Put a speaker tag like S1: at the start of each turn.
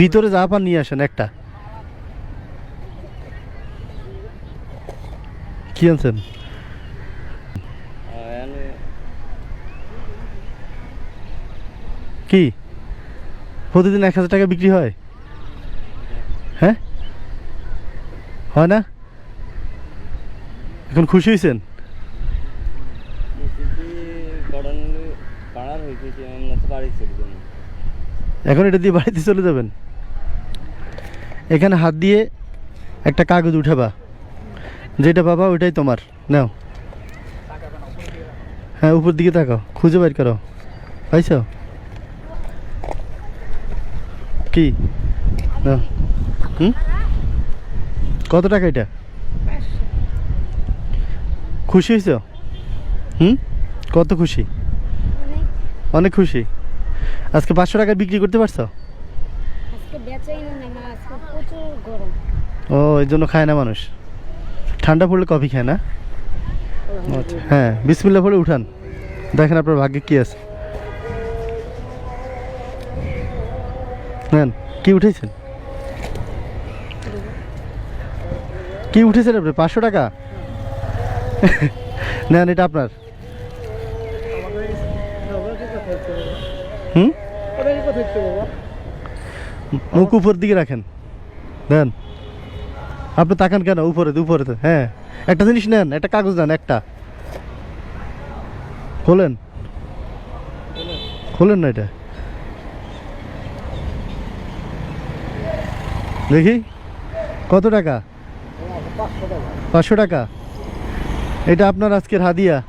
S1: ভিতরে যা পান নিয়ে আসেন একটা। কি আনছেন? কি? প্রতিদিন এক হাজার টাকা বিক্রি হয়? হ্যাঁ? হয় না? এখন খুশি হয়েছেন?
S2: পাড়ার হয়েছে
S1: এখন এটা দিয়ে বাড়িতে চলে যাবেন। এখানে হাত দিয়ে একটা কাগজ উঠাবা। যেটা পাবা ওইটাই তোমার। নাও। হ্যাঁ উপর দিকে তাকাও। খুঁজে বের করো। পাইছ? কি? কত টাকা এটা? খুশি হয়েছ হুম? কত খুশি? অনেক খুশি? আজকে পাঁচশো টাকা বিক্রি করতে পারছ? ও এই জন্য খায় না মানুষ। ঠান্ডা পড়লে কফি খায় না? আচ্ছা হ্যাঁ বিসমিল্লা পরে উঠান। দেখেন আপনার ভাগ্যে কি আছে। নেন কি উঠেছেন? কি উঠেছেন আপনি? পাঁচশো টাকা? নেন এটা আপনার। হুম? মুখ উপর দিকে রাখেন। দেন। আপনি তাকান কেন? উপরে উপরে হ্যাঁ। একটা জিনিস নেন, একটা কাগজ দেন একটা। খোলেন। খোলেন না এটা। দেখি। কত টাকা। পাঁচশো টাকা। এটা আপনার আজকের হাদিয়া।